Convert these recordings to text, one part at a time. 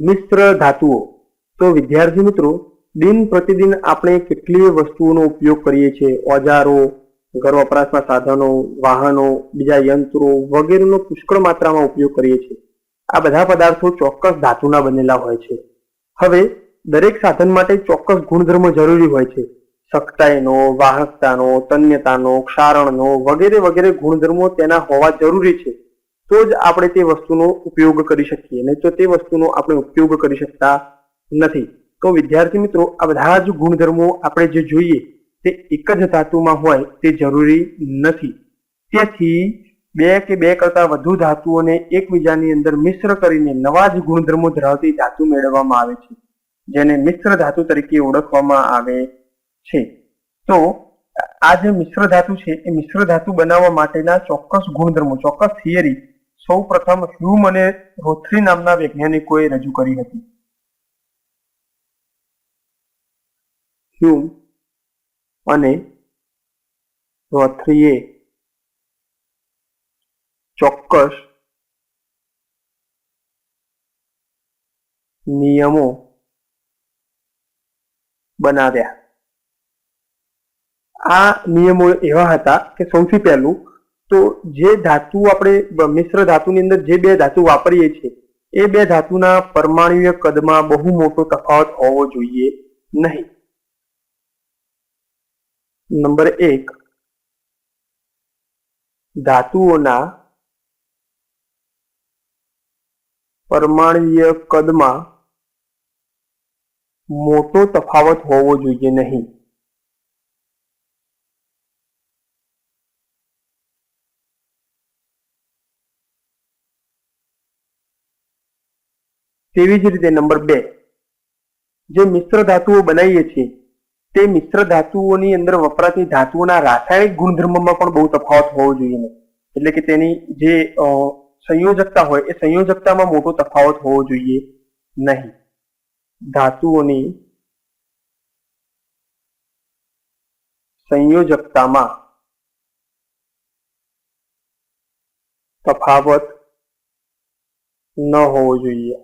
મિશ્ર ધાતુઓ. તો વિદ્યાર્થી મિત્રો, દિન પ્રતિદિન આપણે કેટલીય વસ્તુઓનો ઉપયોગ કરીએ છીએ. ઓજારો, ઘર વપરાશના સાધનો, વાહનો, બીજા યંત્રો વગેરેનો પુષ્કળ માત્રામાં ઉપયોગ કરીએ છીએ. આ બધા પદાર્થો ચોક્કસ ધાતુના બનેલા હોય છે. હવે, દરેક સાધન માટે ચોક્કસ ગુણધર્મ જરૂરી હોય છે. સખ્તાઈનો વાહકતાનો, તન્યતાનો, ક્ષારણનો વગેરે વગેરે ગુણધર્મો તેના હોવા જરૂરી છે. તો જ આપણે તે વસ્તુનો ઉપયોગ કરી શકીએ. નહીં તો તે વસ્તુનો આપણે ઉપયોગ કરી શકતા નથી. તો વિદ્યાર્થી મિત્રો, આ બધા જ ગુણધર્મો આપણે જે જોઈએ, તે એક જ ધાતુમાં હોય તે જરૂરી નથી. તેથી બે કે બે કરતા વધુ ધાતુઓને એકબીજાની અંદર મિશ્ર કરીને નવા જ ગુણધર્મો ધરાવતી ધાતુ મેળવવામાં આવે છે, જેને મિશ્ર ધાતુ તરીકે ઓળખવામાં આવે છે. તો આ જે મિશ્ર ધાતુ છે, એ મિશ્ર ધાતુ બનાવવા માટેના ચોક્કસ ગુણધર્મો, ચોક્કસ થિયરી સૌ પ્રથમ હ્યુમ અને રોથરી નામના વૈજ્ઞાનિકોએ રજૂ કરી હતી. હ્યુમ અને રોથરીએ ચોક્કસ નિયમો બનાવ્યા. આ નિયમો એવા હતા કે સૌથી પહેલું તો જે ધાતુ આપણે મિશ્ર ધાતુની અંદર જે બે ધાતુ વાપરીએ છીએ, એ બે ધાતુના પરમાણુય કદમાં બહુ મોટો તફાવત હોવો જોઈએ નહીં. નંબર એક, ધાતુઓના પરમાણુય કદમાં મોટો તફાવત હોવો જોઈએ નહીં. તેવી જ રીતે નંબર બે. જે મિશ્ર ધાતુઓ બનાવીએ છીએ, તે મિશ્ર ધાતુઓની અંદર વપરાતી ધાતુઓના રાસાયણિક ગુણધર્મમાં પણ બહુ તફાવત હોવો જોઈએ એટલે કે તેની જે સંયોજકતા હોય, એ સંયોજકતામાં મોટો તફાવત હોવો જોઈએ નહીં. ધાતુઓની સંયોજકતામાં તફાવત ન હોવો જોઈએ.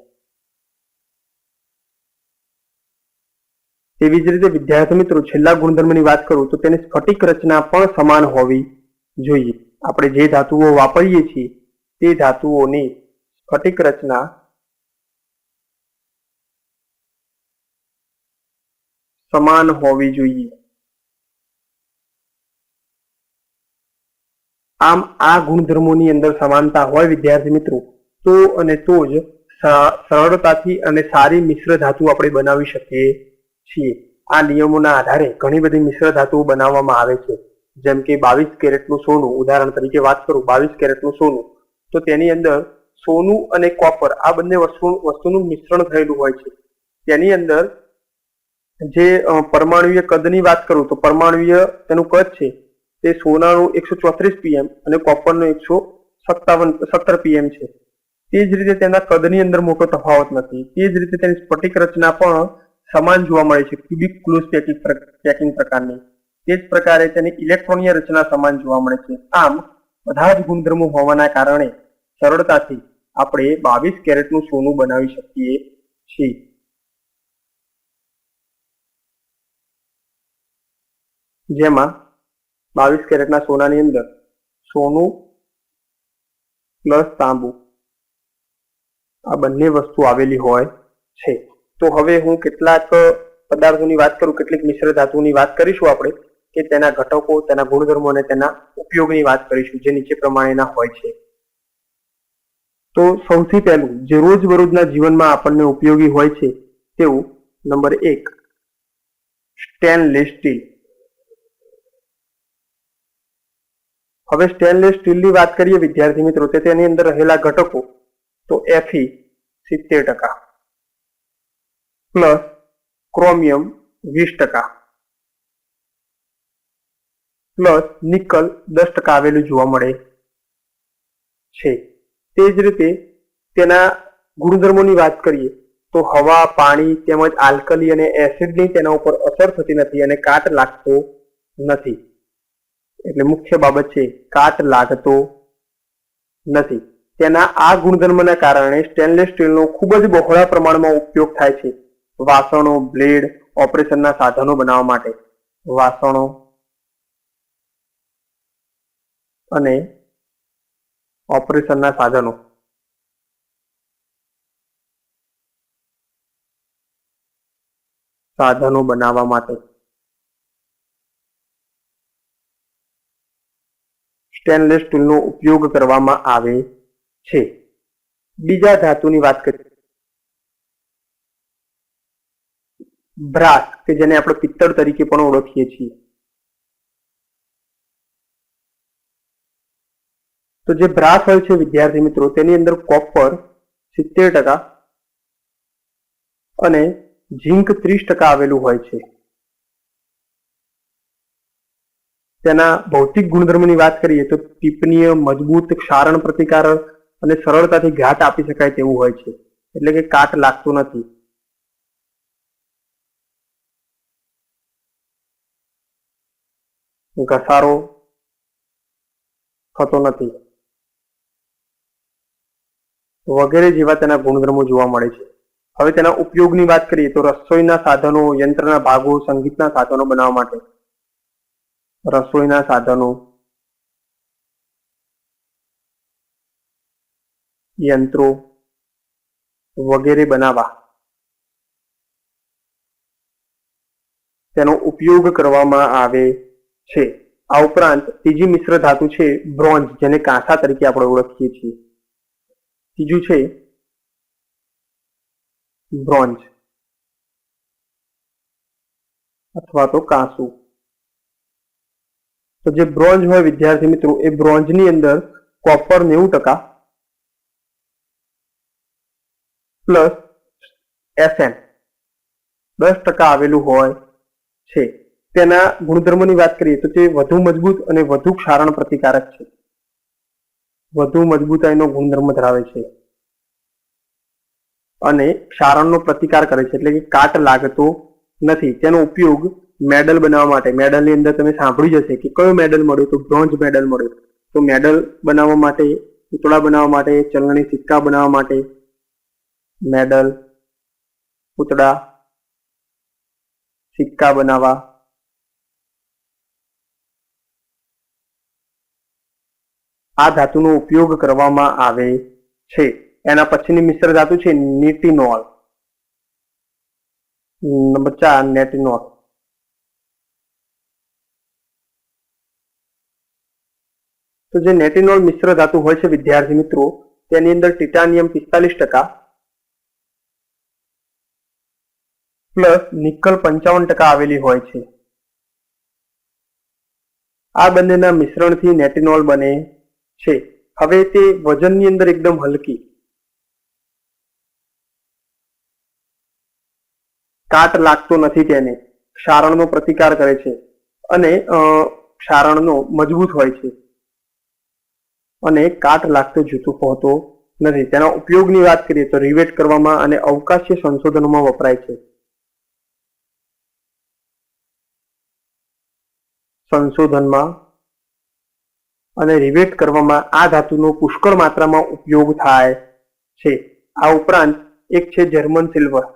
તેવી જ રીતે વિદ્યાર્થી મિત્રો, છેલ્લા ગુણધર્મની વાત કરું તો તેની સ્ફટિક રચના પણ સમાન હોવી જોઈએ. આપણે જે ધાતુઓ વાપરીએ છીએ, તે ધાતુઓની સ્ફટિક રચના સમાન હોવી જોઈએ. આમ આ ગુણધર્મોની અંદર સમાનતા હોય વિદ્યાર્થી મિત્રો, તો અને તો જ સરળતાથી અને સારી મિશ્ર ધાતુ આપણે બનાવી શકીએ છીએ આ નિયમોના આધારે ઘણી બધી મિશ્ર ધાતુઓ બનાવવામાં આવે છે. જેમ કે બાવીસ કેરેટનું સોનું, ઉદાહરણ તરીકે વાત કરું, બાવીસ કેરેટનું સોનું. તો તેની અંદર સોનું અને કોપર, આ બંને વસ્તુ, વસ્તુનું મિશ્રણ થયેલું હોય છે. તેની અંદર જે પરમાણુય કદની વાત કરું, તો પરમાણુય તેનું કદ છે તે સોનાનું એકસો ચોત્રીસ પીએમ અને કોપરનું એકસો સત્તાવન, સત્તર પીએમ છે. તે જ રીતે તેના કદની અંદર મોટો તફાવત નથી. તે જ રીતે તેની સ્ફટિક રચના પણ સમાન જોવા મળે છે ક્યુબિક ક્લોઝ પેકિંગ પ્રકારની. તે જ પ્રકારે તેની ઇલેક્ટ્રોનીય રચના સમાન જોવા મળે છે. આમ, બધા જ ગુણધર્મો હોવાના કારણે સરળતાથી આપણે બાવીસ કેરેટનું સોનું બનાવી શકીએ છીએ. જેમાં બાવીસ કેરેટના સોનાની અંદર સોનું પ્લસ તાંબુ આ બંને વસ્તુ આવેલી હોય છે. તો હવે હું કેટલાક પદાર્થોની વાત કરું, કેટલીક મિશ્ર ધાતુની વાત કરીશું આપણે, કે તેના ઘટકો, તેના ગુણધર્મો અને તેના ઉપયોગની વાત કરીશું, જે નીચે પ્રમાણેના હોય છે. તો સૌથી પહેલું, જે રોજબરોજના જીવનમાં આપણને ઉપયોગી હોય છે, તેવું નંબર એક, સ્ટેનલેસ સ્ટીલ. હવે સ્ટેનલેસ સ્ટીલની વાત કરીએ, વિદ્યાર્થી મિત્રો તેની અંદર રહેલા ઘટકો, તો એફી સિત્તેર ટકા. પ્લસ ક્રોમિયમ વીસ ટકા. પ્લસ નિકલ દસ ટકા આવેલું જોવા મળે છે. તે જ રીતે તેના ગુણધર્મોની વાત કરીએ તો હવા, પાણી તેમજ આલ્કલી અને એસિડની તેના ઉપર અસર થતી નથી અને કાટ લાગતો નથી. એટલે મુખ્ય બાબત છે, કાટ લાગતો નથી. તેના આ ગુણધર્મના કારણે સ્ટેનલેસ સ્ટીલનો ખૂબ જ બહોળા પ્રમાણમાં ઉપયોગ થાય છે. વાસણો, બ્લેડ, ઓપરેશનના સાધનો બનાવવા માટે. વાસણો અને ઓપરેશનના સાધનો. સાધનો બનાવવા માટે. સ્ટેનલેસ સ્ટીલનો ઉપયોગ કરવામાં આવે છે. બીજા ધાતુની વાત કરીએ. બ્રાસ, કે જેને આપણે પિત્તળ તરીકે પણ ઓળખીએ છીએ. તો જે બ્રાસ હોય છે, વિદ્યાર્થી મિત્રો, તેની અંદર કોપર સિત્તેર ટકા અને ઝીંક ત્રીસ ટકા આવેલું હોય છે. તેના ભૌતિક ગુણધર્મની વાત કરીએ તો ટીપનીય મજબૂત, ક્ષારણ પ્રતિકારક અને સરળતાથી ઘાટ આપી શકાય તેવું હોય છે. એટલે કે કાટ લાગતું નથી. ઘસારો થતો નથી. વગેરે જેવા તેના ગુણધર્મો જોવા મળે છે. હવે તેના ઉપયોગની વાત કરીએ તો રસોઈના સાધનો, યંત્રના ભાગો, સંગીતના સાધનો બનાવવા માટે. રસોઈના સાધનો, યંત્રો વગેરે બનાવવા. તેનો ઉપયોગ કરવામાં આવે છે. આ ઉપરાંત ત્રીજી મિશ્ર ધાતુ છે બ્રોન્ઝ, જેને કાંસા તરીકે આપણે ઓળખીએ છીએ. ત્રીજું છે બ્રોન્ઝ અથવા તો કાંસુ. તો જે બ્રોન્ઝ હોય વિદ્યાર્થી મિત્રો, એ બ્રોન્ઝની અંદર કોપર નેવું ટકા પ્લસ એસએન દસ ટકા આવેલું હોય છે. તેના ગુણધર્મોની વાત કરીએ તો તે વધુ મજબૂત અને વધુ ક્ષારણ પ્રતિકારક છે. વધુ મજબૂતાઈનો ગુણધર્મ ધરાવે છે. અને ક્ષારણનો પ્રતિકાર કરે છે. એટલે કે કાટ લાગતો નથી. તેનો ઉપયોગ મેડલ બનાવવા માટે. મેડલની અંદર તમે સાંભળ્યું જશે કે કયો મેડલ મળ્યો તો બ્રોન્ઝ મેડલ મળ્યો. તો મેડલ બનાવવા માટે, પૂતળા બનાવવા માટે, ચલણી સિક્કા બનાવવા માટે મેડલ, પૂતળા, સિક્કા બનાવવા આ ધાતુનો ઉપયોગ કરવામાં આવે છે. એના પછીની મિશ્ર ધાતુ છે નિટિનોલ. નંબર ચાર, નેટિનોલ. તો જે નેટિનોલ મિશ્ર ધાતુ હોય છે વિદ્યાર્થી મિત્રો, તેની અંદર ટિટાનિયમ પિસ્તાલીસ ટકા પ્લસ નિકલ પંચાવન ટકા આવેલી હોય છે. આ બંનેના મિશ્રણથી નેટિનોલ બને છે. હવે તે વજનની અંદર એકદમ હલકી. કાટ લાગતો નથી તેને. ક્ષારણનો પ્રતિકાર કરે છે અને ક્ષારણનો મજબૂત હોય છે. અને કાટ લાગતો જૂતું પહોંતો નથી. તેના ઉપયોગની વાત કરીએ તો રિવેટ કરવામાં અને અવકાશીય સંશોધનોમાં વપરાય છે. સંશોધનમાં અને રિવેટ કરવામાં આ ધાતુનો પુષ્કળ માત્રામાં ઉપયોગ થાય છે. આ ઉપરાંત એક છે જર્મન સિલ્વર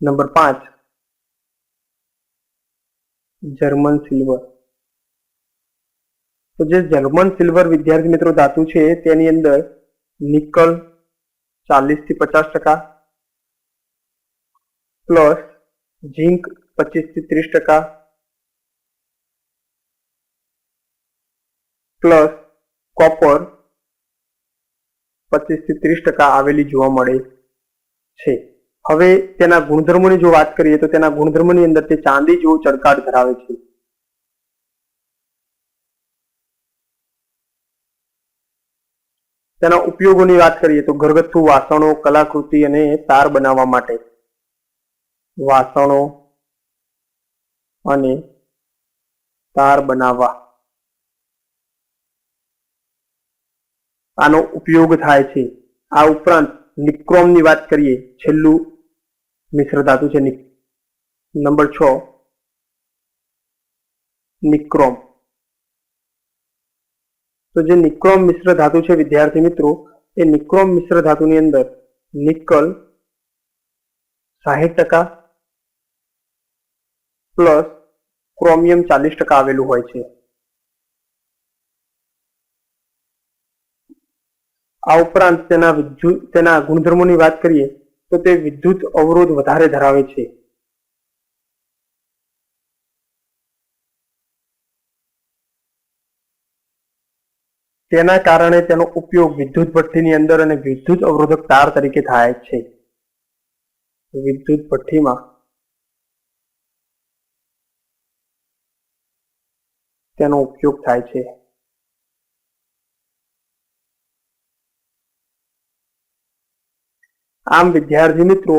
નંબર પાંચ. જર્મન સિલ્વર તો જે જર્મન સિલ્વર વિદ્યાર્થી મિત્રો ધાતુ છે તેની અંદર નિકલ ચાલીસથી પચાસ ટકા પ્લસ ઝીંક પચીસથી ત્રીસ ટકા પ્લસ કોપર પચીસથી ત્રીસ ટકા આવેલી જોવા મળે છે. હવે તેના ગુણધર્મોની જો વાત કરીએ તો તેના ગુણધર્મોની અંદર તે ચાંદી જેવો ચળકાટ ધરાવે છે. તેના ઉપયોગોની વાત કરીએ તો ઘરગથ્થુ વાસણો, કલાકૃતિ અને તાર બનાવવા માટે. વાસણો અને તાર બનાવવા. આનો ઉપયોગ થાય છે. આ ઉપરાંત નિક્રોમની વાત કરીએ, છેલ્લું મિશ્ર ધાતુ છે નંબર છ, નિક્રોમ. તો જે નિક્રોમ મિશ્ર ધાતુ છે, વિદ્યાર્થી મિત્રો, એ નિક્રોમ મિશ્ર ધાતુની અંદર નિકલ સાહીઠ ટકા પ્લસ ક્રોમિયમ ચાલીસ ટકા આવેલું હોય છે. આ ઉપરાંત તેના વિદ્યુત તેના ગુણધર્મોની વાત કરીએ, તો તે વિદ્યુત અવરોધ વધારે ધરાવે છે. તેના કારણે તેનો ઉપયોગ વિદ્યુત ભઠ્ઠીની અંદર અને વિદ્યુત અવરોધક તાર તરીકે થાય છે. વિદ્યુત ભઠ્ઠીમાં તેનો ઉપયોગ થાય છે. આમ વિદ્યાર્થી મિત્રો,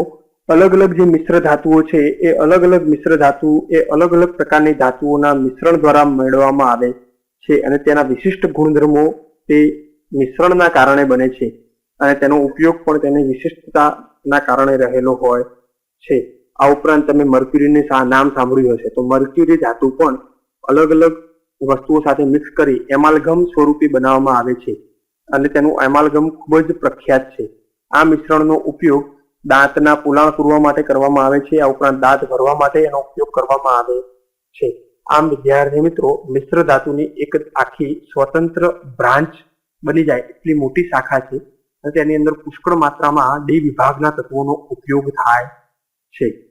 અલગ અલગ જે મિશ્ર ધાતુઓ છે, એ અલગ અલગ મિશ્ર ધાતુ, એ અલગ અલગ પ્રકારની ધાતુઓના મિશ્રણ દ્વારા મેળવવામાં આવે છે અને તેના વિશિષ્ટ ગુણધર્મો તે મિશ્રણના કારણે બને છે અને તેનો ઉપયોગ પણ તેની વિશિષ્ટતાના કારણે રહેલો હોય છે. આ ઉપરાંત તમે મર્ક્યુરીને નામ સાંભળ્યું હશે, તો મર્ક્યુરી ધાતુ પણ અલગ અલગ વસ્તુઓ સાથે મિક્સ કરી એમાલગમ સ્વરૂપે બનાવવામાં આવે છે અને તેનું એમાલગમ ખૂબ જ પ્રખ્યાત છે. આ મિશ્રણનો ઉપયોગ દાંતના પુલાણ પૂરવા માટે કરવામાં આવે છે. આ ઉપરાંત દાંત ભરવા માટે એનો ઉપયોગ કરવામાં આવે છે. આમ, વિદ્યાર્થી મિત્રો, મિશ્ર ધાતુની એક આખી સ્વતંત્ર બ્રાન્ચ બની જાય એટલી મોટી શાખા છે અને તેની અંદર પુષ્કળ માત્રામાં ડી વિભાગના તત્વોનો ઉપયોગ થાય છે.